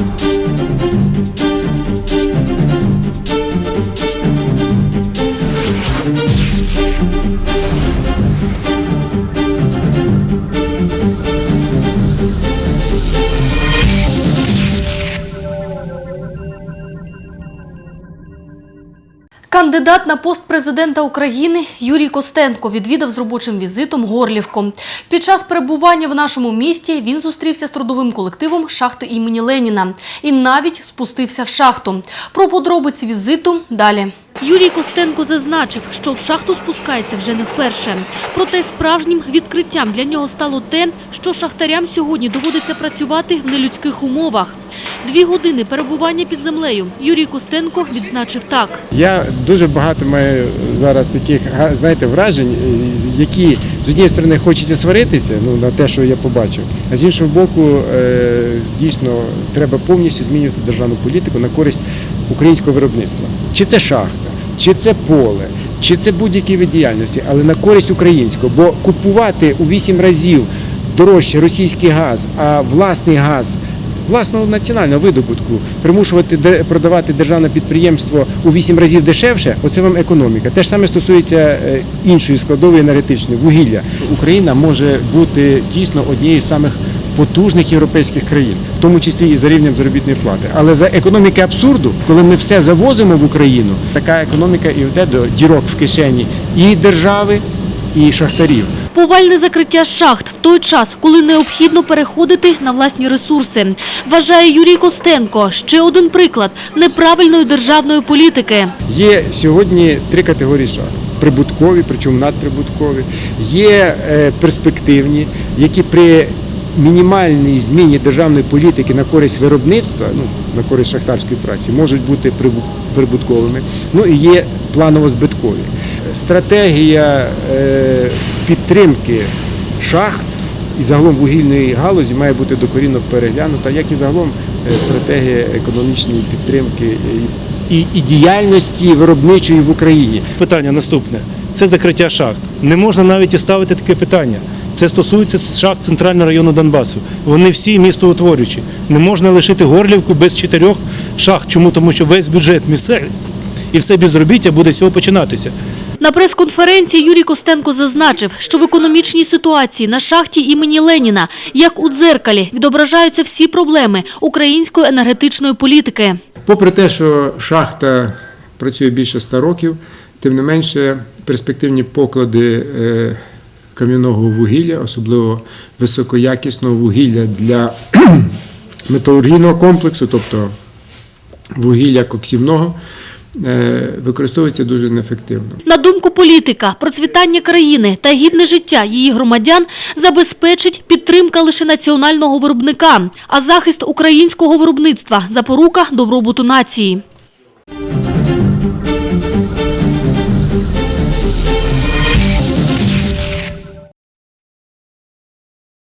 Thank you. Кандидат на пост президента України Юрій Костенко відвідав з робочим візитом Горлівку. Під час перебування в нашому місті він зустрівся з трудовим колективом шахти імені Леніна і навіть спустився в шахту. Про подробиці візиту далі. Юрій Костенко зазначив, що в шахту спускається вже не вперше. Проте справжнім відкриттям для нього стало те, що шахтарям сьогодні доводиться працювати в нелюдських умовах. Дві години перебування під землею Юрій Костенко відзначив так. Я дуже багато маю зараз таких знаєте, вражень, е, які з однієї сторони хочеться сваритися ну, на те, що я побачив, а з іншого боку, е, дійсно треба повністю змінювати державну політику на користь українського виробництва. Чи це шахта, чи це поле, чи це будь-які вид діяльності, але на користь українського. Бо купувати у вісім разів дорожче російський газ, а власний газ власного національного видобутку примушувати продавати державне підприємство у вісім разів дешевше, оце вам економіка. Те ж саме стосується е, іншої складової енергетичної вугілля. Україна може бути дійсно однією з самих потужних європейських країн, в тому числі і за рівнем заробітної плати. Але за економіки абсурду, коли ми все завозимо в Україну, така економіка і йде до дірок в кишені і держави, і шахтарів. Повальне закриття шахт в той час, коли необхідно переходити на власні ресурси, вважає Юрій Костенко. Ще один приклад неправильної державної політики. Є сьогодні три категорії шахт. Прибуткові, причому надприбуткові, є е, перспективні, які при мінімальній зміні державної політики на користь виробництва, ну на користь шахтарської праці, можуть бути прибу- прибутковими. Ну і є планово-збиткові. Стратегія е, підтримки шахт і загалом вугільної галузі має бути докорінно переглянута, як і загалом е, стратегія економічної підтримки і, і, діяльності виробничої в Україні. Питання наступне це закриття шахт. Не можна навіть і ставити таке питання. Це стосується шахт центрального району Донбасу. Вони всі містоутворюючі. Не можна лишити Горлівку без чотирьох шахт. Чому? Тому що весь бюджет місцевий і все безробіття буде з починатися. На прес-конференції Юрій Костенко зазначив, що в економічній ситуації на шахті імені Леніна, як у дзеркалі, відображаються всі проблеми української енергетичної політики. Попри те, що шахта працює більше ста років, тим не менше перспективні поклади е, кам'яного вугілля, особливо високоякісного вугілля для металургійного комплексу, тобто вугілля коксівного, використовується дуже неефективно. На думку політика, процвітання країни та гідне життя її громадян забезпечить підтримка лише національного виробника, а захист українського виробництва – запорука добробуту нації.